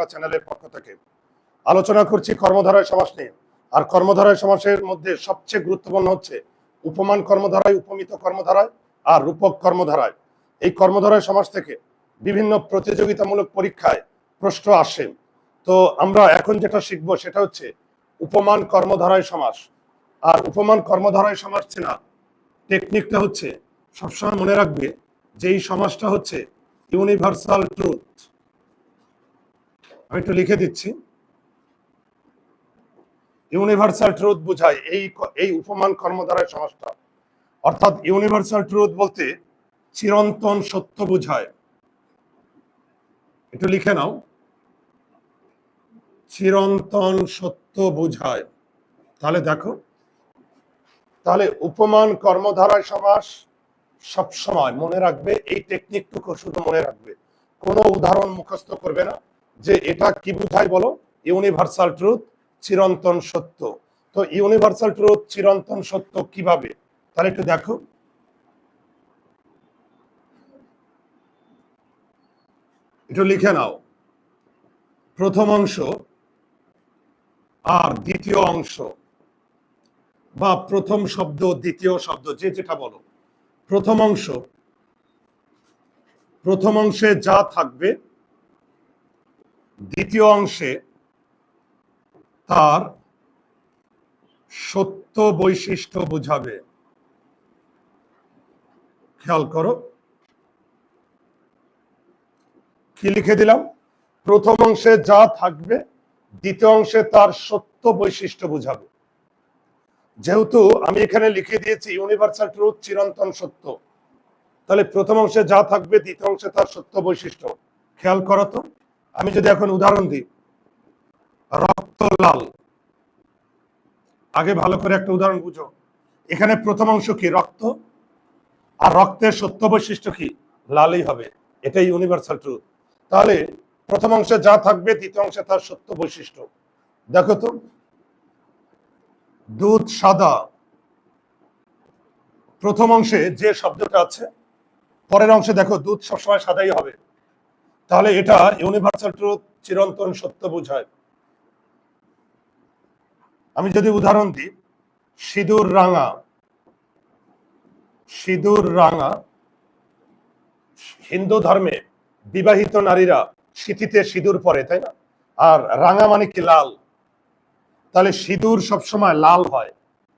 বাংলা চ্যানেলের পক্ষ থেকে। আলোচনা করছি কর্মধারায় সমাস নিয়ে। আর কর্মধারায় সমাসের মধ্যে সবচেয়ে গুরুত্বপূর্ণ হচ্ছে উপমান কর্মধারায়, উপমিত কর্মধারায় আর রূপক কর্মধারায়। এই কর্মধারায় সমাস থেকে বিভিন্ন প্রতিযোগিতামূলক পরীক্ষায় প্রশ্ন আসে। তো আমরা এখন যেটা শিখব সেটা হচ্ছে উপমান কর্মধারায় সমাস। আর উপমান কর্মধারায় সমাস চেনা টেকনিকটা হচ্ছে সবসময় মনে রাখবে যে এই সমাজটা হচ্ছে ইউনিভার্সাল ট্রুথ আমি একটু লিখে দিচ্ছি। ইউনিভার্সাল ট্রুথ বোঝায় এই এই উপমান কর্মধারায় সমাজটা অর্থাৎ ইউনিভার্সাল ট্রুথ বলতে চিরন্তন সত্য বোঝায়। একটু লিখে নাও। চিরন্তন সত্য বোঝায়। তাহলে দেখো। তাহলে উপমান কর্মধারায় সমাস সবসময় মনে রাখবে, এই টেকনিকটুকু শুধু মনে রাখবে। কোনো উদাহরণ মুখস্থ করবে না। যে এটা কি বোঝায় বলো? ইউনিভার্সাল ট্রুথ চিরন্তন সত্য। তো ইউনিভার্সাল ট্রুথ চিরন্তন সত্য কীভাবে? তাহলে একটু দেখো। একটু লিখে নাও। প্রথম অংশ আর দ্বিতীয় অংশ বা প্রথম শব্দ, দ্বিতীয় শব্দ, যে যেটা বলো। প্রথম অংশ, প্রথম অংশে যা থাকবে দ্বিতীয় অংশে তার সত্য বৈশিষ্ট্য বোঝাবে। খেয়াল করো। কি লিখে দিলাম? প্রথম অংশে যা থাকবে, দ্বিতীয় অংশে তার সত্য বৈশিষ্ট্য বোঝাবে। যেহেতু আমি এখানে লিখে দিয়েছি ইউনিভার্সাল ট্রুথ চিরন্তন সত্য। তাহলে প্রথম অংশে যা থাকবে, দ্বিতীয় অংশে তার সত্য বৈশিষ্ট্য। খেয়াল করো তো। আমি যদি এখন উদাহরণ দিই রক্ত লাল আগে ভালো করে একটা উদাহরণ বুঝো। এখানে প্রথম অংশ কি? রক্ত। আর রক্তের সত্য বৈশিষ্ট্য কি? লালই হবে। এটাই ইউনিভার্সাল ট্রুথ তাহলে প্রথম অংশে যা থাকবে, দ্বিতীয় অংশে তার সত্য বৈশিষ্ট্য। দেখো তো। দুধ সাদা। প্রথম অংশে যে শব্দটা আছে, পরের অংশে দেখো দুধ সবসময় সাদাই হবে। তাহলে এটা ইউনিভার্সাল ট্রুথ চিরন্তন সত্য বোঝায়। আমি যদি উদাহরণ দিই, সিঁদুর রাঙা সিঁদুর রাঙা, হিন্দু ধর্মে বিবাহিত নারীরা সিঁথিতে সিঁদুর পরে, তাই না? আর রাঙা মানে কি লাল? তাহলে সিঁদুর সবসময় লাল হয়।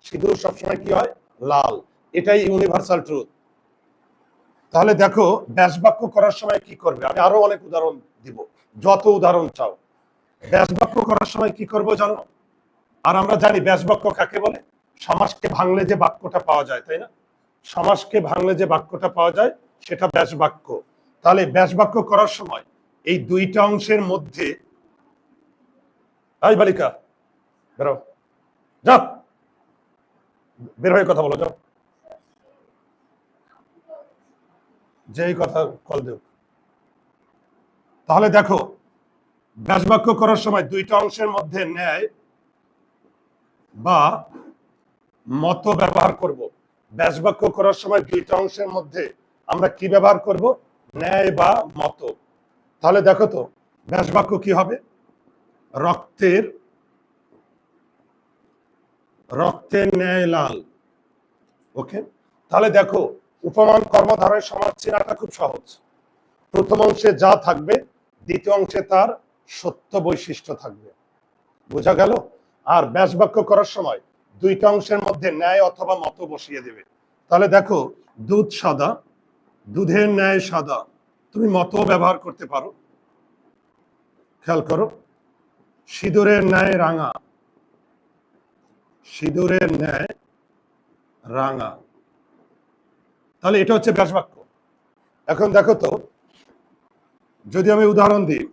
সিঁদুর সবসময় কি হয়? লাল। এটাই ইউনিভার্সাল ট্রুথ তাহলে দেখো ব্যাসবাক্য করার সময় কি করবে? আমি আরও অনেক উদাহরণ দিব। যত উদাহরণ চাও। ব্যাসবাক্য করার সময় কি করব জানো? আর আমরা জানি ব্যাসবাক্য কাকে বলে? সমাজকে ভাঙলে যে বাক্যটা পাওয়া যায়, তাই না? সমাজকে ভাঙলে যে বাক্যটা পাওয়া যায়, সেটা ব্যাসবাক্য তাহলে ব্যাসবাক্য করার সময় এই দুইটা অংশের মধ্যে এই বালিকা, বেরো। যাও। বের হয়ে কথা বলো, যাও। যেই কথা কল দেও। তাহলে দেখো, ব্যাসবাক্য করার সময় দুইটা অংশের মধ্যে ন্যায় বা মত ব্যবহার করব। ব্যাসবাক্য করার সময় দুইটা অংশের মধ্যে আমরা কি ব্যবহার করব? ন্যায় বা মত। তাহলে দেখো তো, ব্যাসবাক্য কি হবে? রক্তের রক্তের ন্যায় লাল। ওকে? তাহলে দেখো উপমান কর্মধারয় সমাজ চেনাটা খুব সহজ। প্রথম অংশে যা থাকবে, দ্বিতীয় অংশে তার সত্য বৈশিষ্ট্য থাকবে। বোঝা গেল? আর ব্যাস বাক্য করার সময় দুইটা অংশের মধ্যে ন্যায় অথবা মত বসিয়ে দেবে। তাহলে দেখো, দুধ সাদা, দুধের ন্যায় সাদা। তুমি মত ব্যবহার করতে পারো। খেয়াল করো, সিঁদুরের ন্যায় রাঙা। সিঁদুরের ন্যায় রাঙা। তাহলে এটা হচ্ছে ব্যাসবাক্য। এখন দেখো তো, যদি আমি উদাহরণ দিই,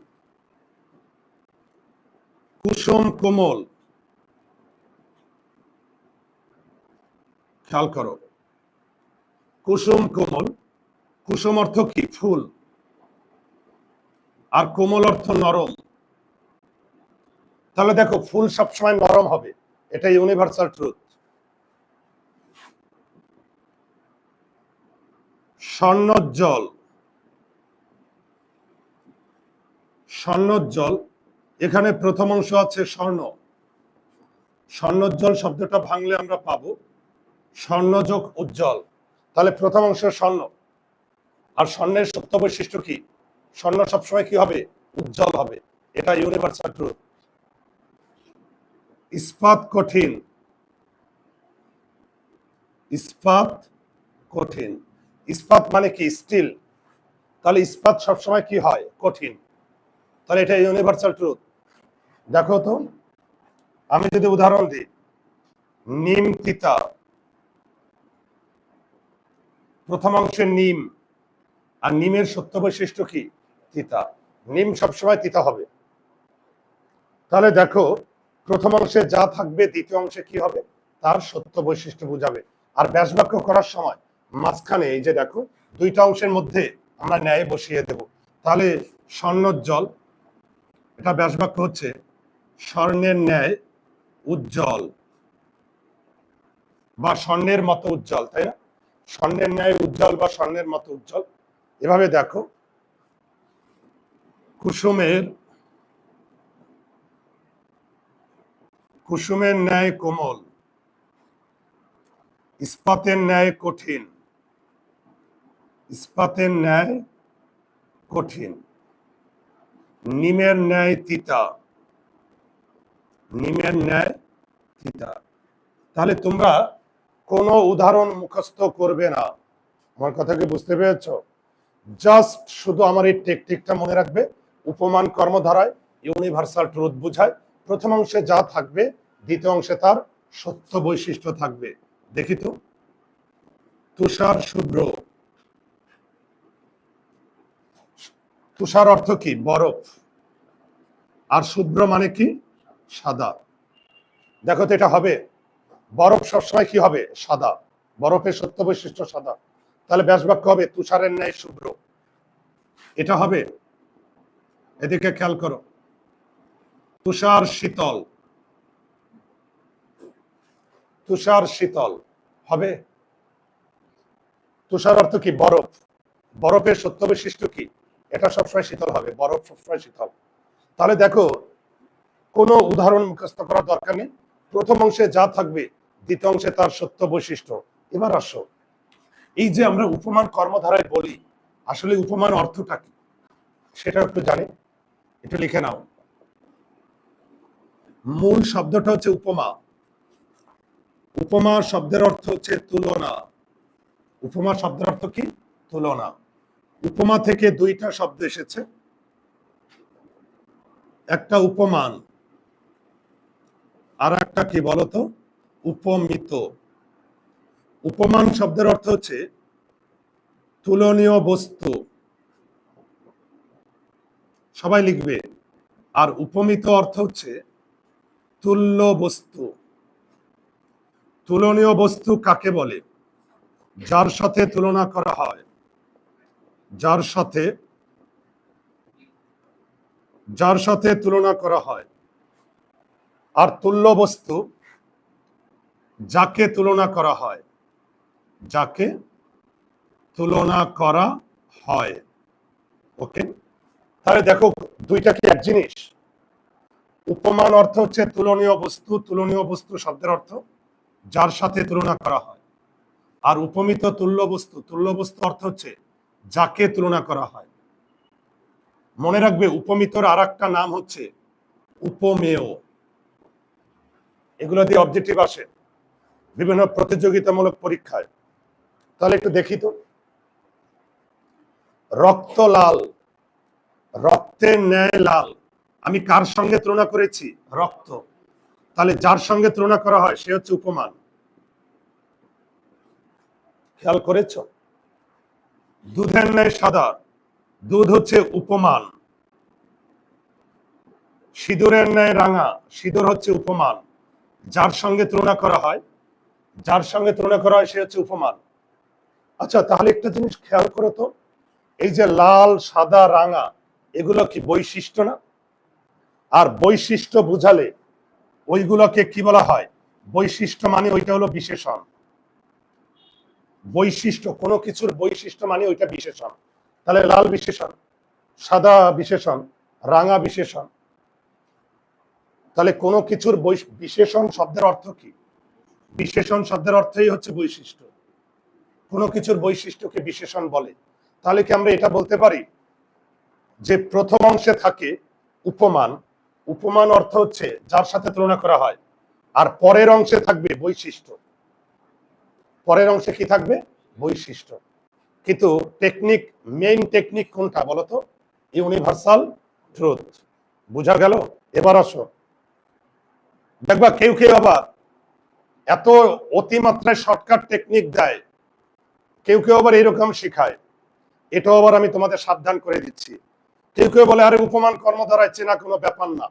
কুসুম কোমল, খেয়াল করো, কুসুম কোমল, কুসুম অর্থ কি? ফুল। আর কোমল অর্থ নরম। তাহলে দেখো, ফুল সবসময় নরম হবে এটা ইউনিভার্সাল ট্রুথ স্বর্ণোজ্জ্বল স্বর্ণোজ্জ্বল এখানে প্রথম অংশ আছে স্বর্ণ। স্বর্ণোজ্জ্বল শব্দটা ভাঙলে আমরা পাবো। স্বর্ণযোগ উজ্জ্বল। তাহলে প্রথম অংশ স্বর্ণ। আর স্বর্ণের সত্য বৈশিষ্ট্য কি? স্বর্ণ সবসময় কি হবে? উজ্জ্বল হবে। এটা ইউনিভার্সাল ট্রুথ ইস্পাত কঠিন। ইস্পাত কঠিন। ইস্পাত মানে কি? স্টিল। তাহলে ইস্পাত সবসময় কি হয়? কঠিন। তাহলে এটা ইউনিভার্সাল ট্রুথ দেখো তো, আমি যদি উদাহরণ দিই, নিম তিতা। প্রথম অংশে নিম, আর নিমের সত্য বৈশিষ্ট্য কি? তিতা। নিম সবসময় তিতা হবে। তাহলে দেখো, প্রথম অংশে যা থাকবে, দ্বিতীয় অংশে কি হবে? তার সত্য বৈশিষ্ট্য বুঝাবে। আর ব্যাস বাক্য করার সময় মাঝখানে এই যে দেখো, দুইটা অংশের মধ্যে আমরা ন্যায় বসিয়ে দেব। তাহলে স্বর্ণোজ্জ্বল এটা ব্যাস বাক্য হচ্ছে স্বর্ণের ন্যায় উজ্জ্বল বা স্বর্ণের মতো উজ্জ্বল, তাই না? স্বর্ণের ন্যায় উজ্জ্বল বা স্বর্ণের মতো উজ্জ্বল। এভাবে দেখো, কুসুমের কুসুমের ন্যায় কোমল, ইস্পাতের ন্যায় কঠিন। ইস্পাতের ন্যায় কঠিন। নিমের ন্যায় তিতা। নিমের ন্যায় তিতা। তাহলে তোমরা কোনো উদাহরণ মুখস্থ করবে না। আমার কথাকে বুঝতে পেরেছ? জাস্ট শুধু আমার এই টেকটিকটা মনে রাখবে, উপমান কর্মধারায় ইউনিভার্সাল ট্রুথ বুঝায়। প্রথম অংশে যা থাকবে, দ্বিতীয় অংশে তার সত্য বৈশিষ্ট্য থাকবে। দেখি তো। তুষার শুভ্র। তুষার অর্থ কি? বরফ। আর শুভ্র মানে কি? সাদা। দেখো তো এটা হবে। বরফ সবসময় কি হবে? সাদা। বরফের সত্য বৈশিষ্ট্য সাদা। তাহলে ব্যাস বাক্য হবে তুষারের ন্যায় শুভ্র। এটা হবে? এদিকে খেয়াল করো। তুষার শীতল। তুষার শীতল। হবে? তুষার অর্থ কি? বরফ। বরফের সত্য বৈশিষ্ট্য কি? এটা সবসময় শীতল হবে, বরফ সবসময় শীতল। তাহলে দেখো, কোনো উদাহরণ মুখস্থ করার দরকার নেই। প্রথম অংশে যা থাকবে, দ্বিতীয় অংশে তার সত্য বৈশিষ্ট্য। এবার আসো। এই যে আমরা উপমান কর্মধারায় বলি, আসলে উপমান অর্থটা কি? সেটা একটু জানি। একটু লিখে নাও। মূল শব্দটা হচ্ছে উপমা। উপমা শব্দের অর্থ হচ্ছে তুলনা। উপমা শব্দের অর্থ কি? তুলনা। উপমা থেকে দুইটা শব্দ এসেছে। একটা উপমান আর একটা কি বলতো? উপমিত। উপমান শব্দের অর্থ হচ্ছে তুলনীয় বস্তু। সবাই লিখবে। আর উপমিত অর্থ হচ্ছে তুল্য বস্তু। তুলনীয় বস্তু কাকে বলে? যার সাথে তুলনা করা হয়। যার সাথে যার সাথে তুলনা করা হয়, আর তুল্য বস্তু যাকে তুলনা করা হয়, যাকে তুলনা করা হয়। ওকে তাহলে দেখো, দুইটা কি এক জিনিস? উপমান অর্থ হচ্ছে তুলনীয় বস্তু তুলনীয় বস্তু শব্দের অর্থ যার সাথে তুলনা করা হয়। আর উপমিত তুল্য বস্তু তুল্য বস্তু অর্থ হচ্ছে যাকে তুলনা করা হয়। মনে রাখবে, উপমিতর আর একটা নাম হচ্ছে উপমেয়। এগুলো দিয়ে অবজেক্টিভ আসে বিভিন্ন প্রতিযোগিতামূলক পরীক্ষায়। তাহলে একটু দেখি তো। রক্ত লাল, রক্তের ন্যায় লাল। আমি কার সঙ্গে তুলনা করেছি? রক্ত। তাহলে যার সঙ্গে তুলনা করা হয়, সে হচ্ছে উপমান। খেয়াল করেছ? দুধের ন্যায় সাদা, দুধ হচ্ছে উপমান। সিঁদুরের ন্যায় রাঙা, সিঁদুর হচ্ছে উপমান। যার সঙ্গে তুলনা করা হয়, যার সঙ্গে তুলনা করা হয় সে হচ্ছে উপমান। আচ্ছা তাহলে একটা জিনিস খেয়াল করো তো, এই যে লাল, সাদা, রাঙা, এগুলো কি বৈশিষ্ট্য না? আর বৈশিষ্ট্য বুঝালে ওইগুলোকে কি বলা হয়? বৈশিষ্ট্য মানে ওইটা হলো বিশেষণ। বৈশিষ্ট্য, কোনো কিছুর বৈশিষ্ট্য মানে ওইটা বিশেষণ। তাহলে লাল বিশেষণ, সাদা বিশেষণ, রাঙা বিশেষণ। তাহলে কোনো কিছুর বিশেষণ শব্দের অর্থ কি? বিশেষণ শব্দের অর্থই হচ্ছে বৈশিষ্ট্য। কোনো কিছুর বৈশিষ্ট্যকে বিশেষণ বলে। তাহলে কি আমরা এটা বলতে পারি? যে প্রথম অংশে থাকে উপমান। উপমান অর্থ হচ্ছে যার সাথে তুলনা করা হয়। আর পরের অংশে থাকবে বৈশিষ্ট্য। পরের অংশে কি থাকবে? বৈশিষ্ট্য। কিন্তু টেকনিক মেইন টেকনিক কোনটা বলতো? ইউনিভার্সাল ট্রুথ বুঝা গেল? এবার আসো। দেখবা কেউ কেউ আবার এত অতিমাত্রায় শর্টকাট টেকনিক দেয়, কেউ কেউ আবার এরকম শিখায়। এটাও আবার আমি তোমাদের সাবধান করে দিচ্ছি। কেউ কেউ বলে, আরে, উপমান কর্ম দ্বারায় চেনা কোনো ব্যাপার না।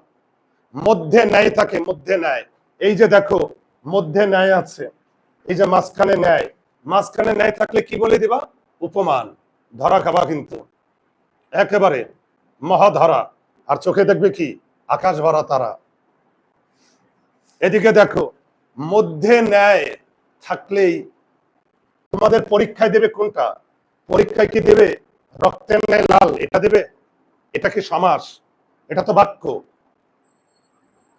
মধ্যে ন্যায় থাকে, মধ্যে ন্যায়। এই যে দেখো, মধ্যে ন্যায় আছে। এই যে মাঝখানে ন্যায় মাঝখানে ন্যায় থাকলে কি বলে দিবা? উপমান, ধরা খাবা কিন্তু। একেবারে মহাধরা। আর চোখে দেখবে কি? আকাশ ভরা তারা। এদিকে দেখো, মধ্যে ন্যায় থাকলেই তোমাদের পরীক্ষায় দেবে কোনটা? পরীক্ষায় কি দেবে? রক্তের ন্যায় লাল, এটা দেবে? এটা কি সমাস? এটা তো বাক্য।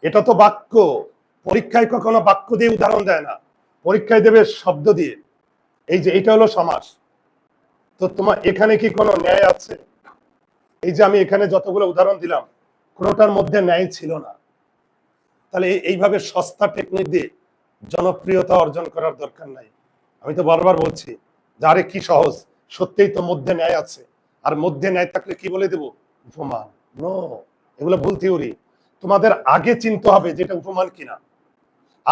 এটা তো বাক্য। পরীক্ষায় কখনো বাক্য দিয়ে উদাহরণ দেয় না। পরীক্ষায় দেবে শব্দ দিয়ে। এই যে এটা হলো সমাস। তো তোমার এখানে কি কোনো ন্যায় আছে? এই যে আমি এখানে যতগুলো উদাহরণ দিলাম, কোনোটার মধ্যে ন্যায় ছিল না। তাহলে এইভাবে সস্তা টেকনিক দিয়ে জনপ্রিয়তা অর্জন করার দরকার নাই। আমি তো বারবার বলছি যে আরে কি সহজ, সত্যিই তো মধ্যে ন্যায় আছে। আর মধ্যে ন্যায় থাকলে কি বলে দেব? উপমান। নো এগুলো ভুল থিওরি তোমাদের আগে চিনতে হবে যেটা উপমান কিনা।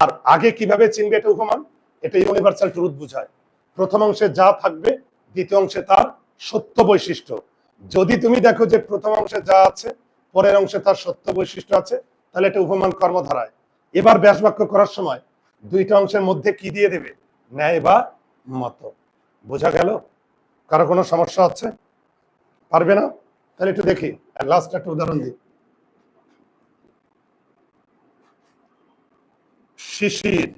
আর আগে কীভাবে চিনবে এটা উপমান? এটা ইউনিভার্সাল ট্রুথ বুঝায়। প্রথম অংশে যা থাকবে, দ্বিতীয় অংশে তার সত্য বৈশিষ্ট্য। যদি তুমি দেখো যে প্রথম অংশে যা আছে, পরের অংশে তার সত্য বৈশিষ্ট্য আছে, তাহলে এটা উপমান কর্মধারায়। এবার ব্যাস বাক্য করার সময় দুইটা অংশের মধ্যে কি দিয়ে দেবে? ন্যায় বা মত। বোঝা গেল? কারও কোনো সমস্যা আছে পারবে না? তাহলে একটু দেখি। লাস্ট একটা উদাহরণ দিই। শিশির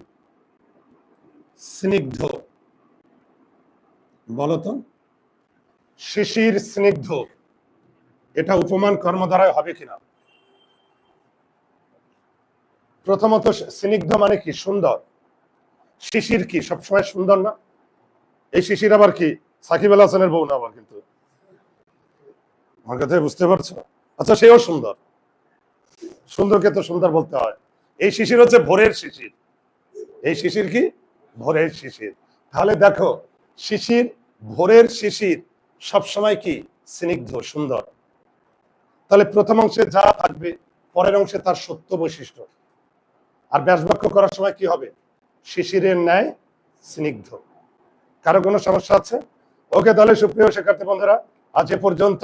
স্নিগ্ধ। বলতো শিশির স্নিগ্ধ। এটা উপমান কর্মধারায় হবে কিনা? প্রথমত, স্নিগ্ধ মানে কি? সুন্দর। শিশির কি? সবসময় সুন্দর না? এই শিশির আবার কি? সাকিব আল হাসানের বউ না আবার কিন্তু? আমার কথা বুঝতে পারছ? আচ্ছা সেও সুন্দর। সুন্দরকে তো সুন্দর বলতে হয়। এই শিশির হচ্ছে ভোরের শিশির। এই শিশির কি? ভোরের শিশির। তাহলে দেখো, শিশির, ভোরের শিশির সবসময় কি? স্নিগ্ধ, সুন্দর। তাহলে প্রথম অংশে যা থাকবে, পরের অংশে তার সত্য বৈশিষ্ট্য। আর ব্যাসবাক্য করার সময় কি হবে? শিশিরের ন্যায় স্নিগ্ধ। কারও কোনো সমস্যা আছে? ওকে তাহলে সুপ্রিয় শিক্ষার্থী বন্ধুরা, আজ এ পর্যন্ত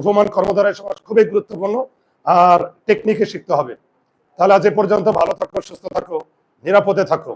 উপমান কর্মধারায় সমাজ খুবই গুরুত্বপূর্ণ আর টেকনিকে শিখতে হবে। তাহলে আজ এ পর্যন্ত ভালো থাকো সুস্থ থাকো নিরাপদে থাকো।